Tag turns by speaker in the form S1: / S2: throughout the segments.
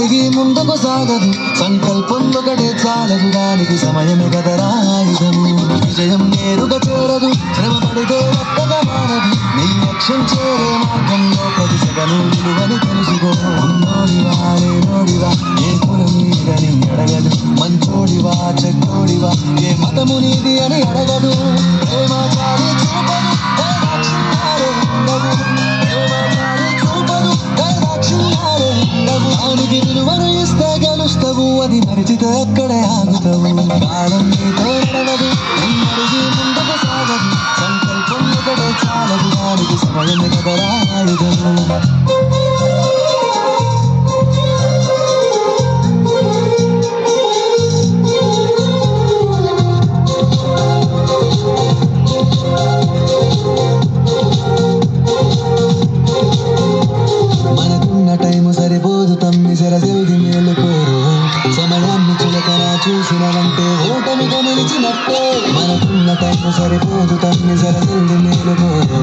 S1: కాలం ముందుకు సాగదు. సంకల్పం ఒకటే చాలదు. దానికి సమయమే కదరా ఆయుధము విజయం నేరుగా చేరదు. శ్రమ పడితే ఒక్కగా మారదు. నీ లక్ష్యం చేరే మార్గంలో పది సెగను విలువని తెలుసుకో. ఉన్నోడివా లేనోడివా ఏ కులం నీదని అడగదు. మంచోడివా చెడ్డోడివా ఏ మతము నీది అని అడగదు. దానికి విలువను ఇస్తే గెలుస్తావు అది మరిచితే అక్కడే ఆగుతావు. కాలం నీతో నడవదు నిన్నడిగి ముందుకు సాగదు సంకల్పం ఒకటే చాలదు దానికి సమయం కదరా ఆయుధము తమ్మి మేలు మేలుకోరు సమయాన్ని చులకన చూసినవంటే ఓటమిగా నిలిచినట్టే మనకున్న టైము సరిపోదు తమ్మి మేలు మేలుకోరు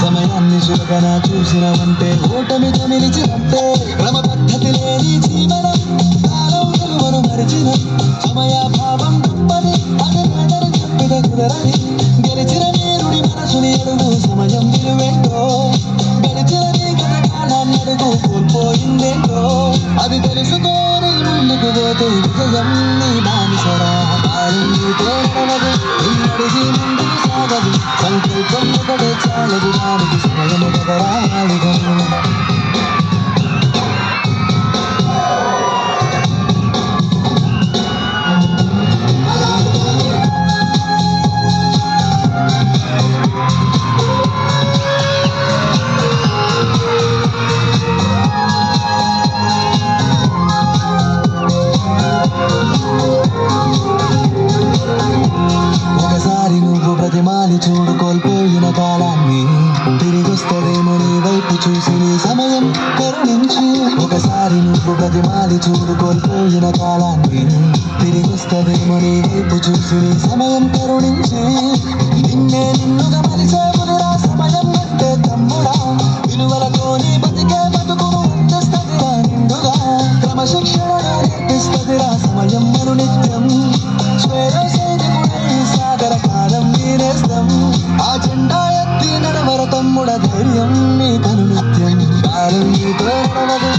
S1: సమయాన్ని చులకన చూసినవంటే ఓటమిగా నిలిచినట్టే క్రమ పద్ధతి లేని జీవనం కాలం విలువను మరిచిన. సమయాభావం గొప్పది అది మేడలు చెప్పిన కుదరని. గెలిచిన వీరుడి మనసుని అడుగు సమయం విలువెట్టో గడిచిన నీ గత కాలాన్ని అడుగు అది ముందుకు పోతే విజయం నీ బానిసరా. కాలం నీతో నడవదు నిన్నడిగి ముందుకు సాగదు. సంకల్పం ఒకటే చాలదు దానికి సమయం కదరా చూసి నీ సమయం కరుణించు ఒకసారి నువ్వు ప్రతిమాలి చూడు కోల్పోయిన కాలాన్ని. తిరిగొస్తదేమో నీ వైపు చూసి నీ సమయం కరుణించి నిన్నే నిన్నుగా మలిసేముదిరా సమయం అంటే తమ్ముడా విలువలతో నీ బతికే బతుకును అందిస్తదిరా నిండుగా. క్రమశిక్షణ నేర్పిస్తదిరా సమయం మను నిత్యం స్వేరసేనకుడై సాగర కాలం నీనేస్తం ఆ జెండా ఎత్తి నడవర తమ్ముడ ధైర్యం నీకు కను నీతో నడవదు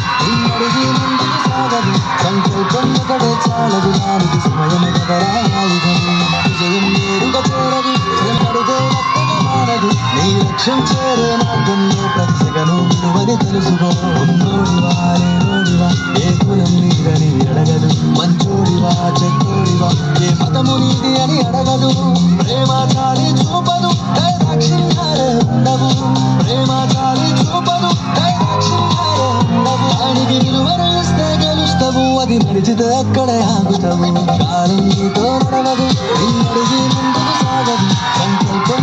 S1: ముందుకు సాగదు సంకల్పం ఒకటే చాలదు దానికి సమయం కదరా విజయం నేరుగా చేరదు మారదు నీ లక్ష్యం చేరే మార్గంలో ప్రతి సెగను విలువని తెలుసుకో ఉన్నోడివా లేనోడివా ఏ కులం నీదని అడగదు మంచోడివా చెడ్డోడివా ఏ నీది అని అడగదు. అది నడిచితే అక్కడే ఆగుతావు కాలం నీతో నడవదు నిన్నడిగి ముందుకు సాగదు సంకల్పం